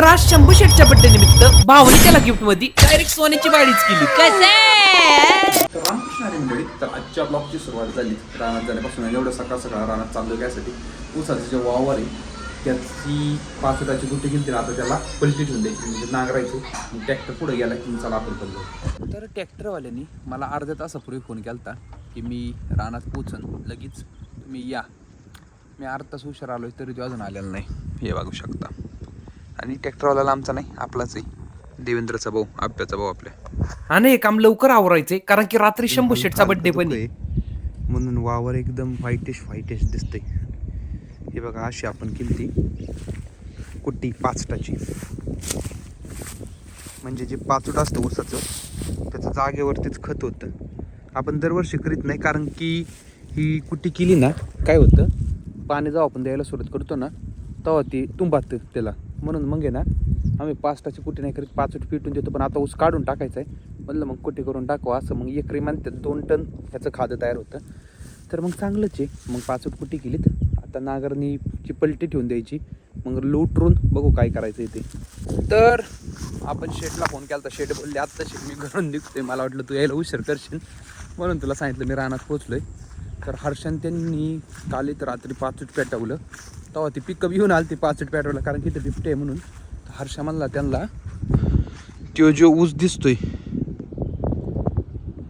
तर आज शंभू शेटच्या बड्डे निमित्त भावनी त्याला गिफ्टमध्ये डायरेक्ट सोन्याची बाडीच केली. कसे? तर रामकृष्ण हरी मंडळी तर आजच्या ब्लॉगची सुरुवात झाली. रानात जाण्यापासून एवढं सकाळ सकाळ रानात चाललो त्यासाठी ऊसाचे जे वावर आहे त्याची पाचोटाची गुट्टी गेली आता त्याला पलटी ठेवून द्यायची. म्हणजे नांगरायची. ट्रॅक्टर पुढे गेला की चला आपण पडलो तर ट्रॅक्टरवाल्यानी मला अर्ध्या तासापूर्वी फोन केला की मी रानात पोचन लगेच तुम्ही या. मी अर्धा तास हुशार आलोय तरी तो अजून आलेला नाही. हे बघू शकता. आणि ट्रॅक्टरवाल्याला आमचा नाही आपलाच आहे देवेंद्रचा भाऊ आप्याचा भाऊ आपल्या. आणि हे काम लवकर आवरायचे कारण की रात्री शंभू शेटचा बड्डे पण आहे. म्हणून वावर एकदम व्हाईटिश व्हाईटिश दिसतंय. हे बघा अशी आपण केली कुट्टी पाचटाची. म्हणजे जे पाचोट असतं ऊसाचं त्याचं जागेवरतीच खत होतं. आपण दरवर्षी करीत नाही कारण की ही कुट्टी केली ना काय होतं? पाणी जेव्हा आपण द्यायला सुरुवात करतो ना तेव्हा ती तुंबात त्याला. म्हणून मग आहे ना आम्ही पाचटाची कुटी नाही करीत पाच पिटून देतो पण आता ऊस काढून टाकायचा आहे म्हणलं मग कुठे करून टाकू असं मग एकरी मानते दोन टन ह्याचं खादं तयार होतं. तर मग चांगलंच आहे. मग पाचोट कुठे केलीत. आता नागरणीची पलटी ठेवून द्यायची. मग लुटरून बघू काय करायचं आहे ते. तर आपण शेटला फोन केला तर शेट बोलले आत्ता शेट मी घरून निघतोय. मला वाटलं तू यायला उशीर करशील. म्हणून तुला सांगितलं मी रानात पोचलोय तर हर्षन त्यांनी काल रात्री रात्री पाचूट पेटवलं. तेव्हा ती पिकअप घेऊन आली ती पाचूट पेटवलं कारण की ते बिबटे आहे म्हणून. हर्षा म्हणला त्यांना तो जो ऊस दिसतोय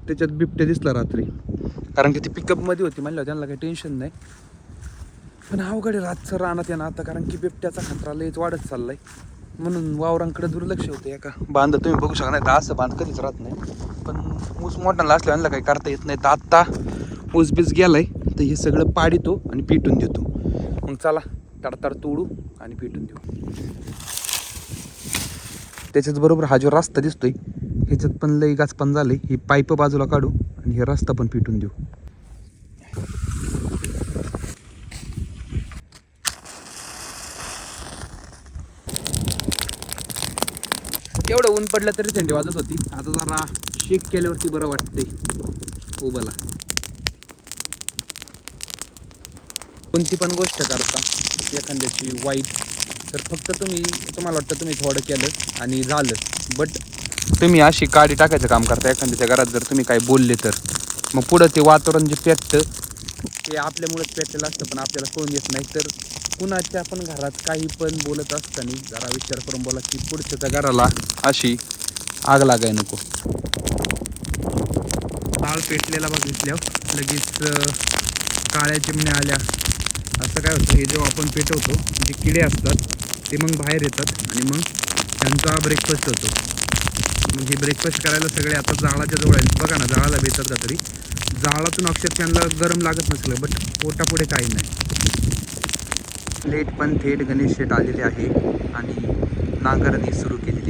त्याच्यात बिबटे दिसला रात्री. कारण की ती पिकअपमध्ये होती. म्हणलं त्यांना काही टेन्शन नाही. पण अवघड आहे रातचं रानात आहे ना आता. कारण की बिबट्याचा खतरा लयच वाढत चाललाय. म्हणून वावरांकडे दुर्लक्ष होते एका. बांध तुम्ही बघू शकता नाही. तर असं बांध कधीच राहत नाही. पण ऊस मोठा असल्या काही करता येत नाही. तर आत्ता ऊस बीस गेलाय. तर हे सगळं पाडितो आणि पिटून देतो. मग चला तडतड तोडू आणि पेटून देऊ. त्याच्याच बरोबर हा जो रस्ता दिसतोय ह्याच्यात पण लई गाच पण झालंय. ही पाईप बाजूला काढू आणि हे रस्ता पण पिटून देऊ. एवढं ऊन पडलं तरी थंडी वाजत होती. आता जरा शेक केल्यावरती बरं वाटतंय. उभाला कोणती पण गोष्ट करता एखाद्याची वाईट तर फक्त तुम्ही तुम्हाला वाटतं तुम्ही थोडं केलं आणि झालं बट तुम्ही अशी काडी टाकायचं काम करता एखाद्याच्या घरात जर तुम्ही काही बोलले तर. मग पुढं ते वातावरण जे पेटतं ते आपल्यामुळेच पेटलेलं असतं पण आपल्याला कळून येत नाही. तर कुणाच्या पण घरात काही पण बोलत असताना जरा विचार करून बोला की पुढच्याच्या घराला अशी आग लागाय नको. ताळ पेटलेला बघितल्यावर लगेच काळ्या चिमण्या आल्या. असं काय होतं हे जेव्हा आपण पेटवतो जे किडे असतात ते मग बाहेर येतात आणि मग त्यांचा ब्रेकफास्ट होतो. मग हे ब्रेकफास्ट करायला सगळे आता जाळाच्या जवळ आहेत. बघा ना जाळाला भेटतात का तरी. जाळातून अक्षर त्यांना गरम लागत नसलं बट पोटापुढे काही नाही. लेट पण थेट गणेश शेट आलेले आहे आणि नांगरणी सुरू केलेली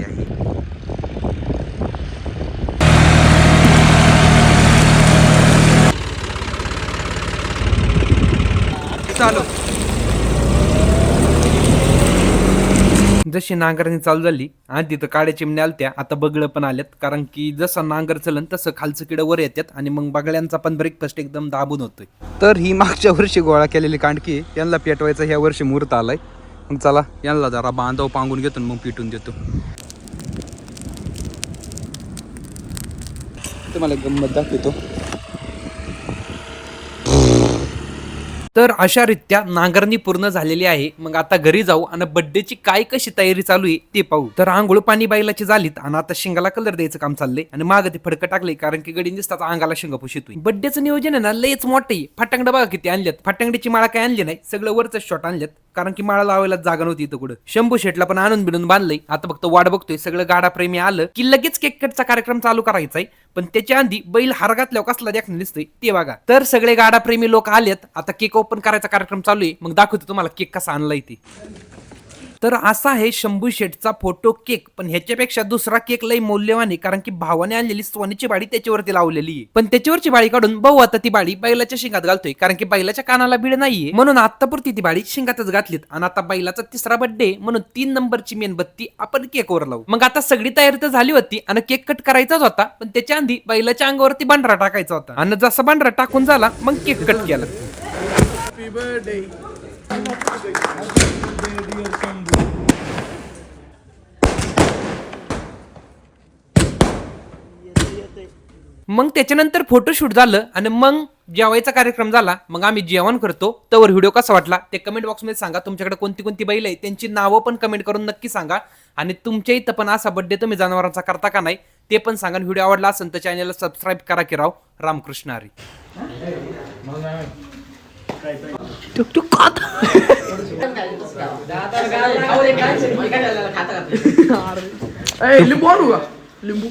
आलो. जशी नांगरणी चालू झाली आधी तर काळ्या चिमण्या आलत्या आता बगळं पण आल्यात. कारण की जसं नांगर चलन तसं खालचं किडं वर येतात आणि मग बगळ्यांचा पण ब्रेकफास्ट एकदम दाबून होतोय. तर ही मागच्या वर्षी गोळा केलेली कांडकी यांना पेटवायचा ह्या वर्षी मुहूर्त आलाय. मग चला यांना जरा बांधव पांगून घेतो आणि मग पिटून देतो. तुम्हाला गंमत दाखवतो. तर अशा रित्या नांगरणी पूर्ण झालेली आहे. मग आता घरी जाऊ आणि बड्डेची काय कशी तयारी चालू आहे ते पाहू. तर आंघोळ पाणी बाईलाची झालीत आणि आता शिंगाला कलर द्यायचं काम चाललंय आणि माग ते फडकं टाकले कारण की गडी दिसतात अंगाला शिंगा पुशितोय. बड्डेचं नियोजन आहे ना लयच मोठं आहे. बघा किती आणल्यात फटांगडीची माळा काय आणली नाही सगळं वरच शॉट आणल्यात कारण की माळा लावायला जागा नव्हती इथं कुठं. शंभू शेटला पण आणून बिनून बांधलंय. आता फक्त वाट बघतोय. सगळं गाडा प्रेमी आलं की लगेच केक कटचा कार्यक्रम चालू करायचा आहे पण त्याच्या आधी बैल हार कसला देखणं दिसतोय ते बघा. तर सगळे गाडा प्रेमी लोक आलेत. आता केक ओपन करायचा कार्यक्रम चालू आहे मग दाखवतो तुम्हाला केक कसा आणलाय ते. तर असा आहे शंभू शेठचा फोटो केक पण ह्याच्यापेक्षा दुसरा केक लई मौल्यवान आहे कारण की भावाने आणलेली सोन्याची बाडी त्याच्यावरती लावलेली आहे. पण त्याच्यावरची बाळी काढून भाऊ आता ती बाळी बैलाच्या शिंगात घालतोय कारण की बैलाच्या कानाला बीड नाहीये. म्हणून आतापुरती ती बाळी शिंगातच घातलीत. आणि आता बैलाचा तिसरा बर्थडे म्हणून तीन नंबरची मेणबत्ती आपण केकवर लावू. मग आता सगळी तयारी तर झाली होती आणि केक कट करायचाच होता पण त्याच्या आधी बैलाच्या अंगावरती बांढरा टाकायचा होता. आणि जसा बांढरा टाकून झाला मग केक कट केला. मग त्याच्यानंतर फोटोशूट झालं आणि मग जेवायचा कार्यक्रम झाला. मग आम्ही जेवण करतो. तर व्हिडिओ कसा वाटला? ते कमेंट बॉक्समध्ये सांगा. तुमच्याकडे कोणती कोणती बैल आहे त्यांची नावं पण कमेंट करून नक्की सांगा. आणि तुमच्या इथं पण असा बड्डे तुम्ही जनावरांचा करता का नाही ते पण सांगा. व्हिडिओ आवडला असेल तर चॅनलला सबस्क्राईब करा की राव. रामकृष्ण हरी. लिंबू आणू का लिंबू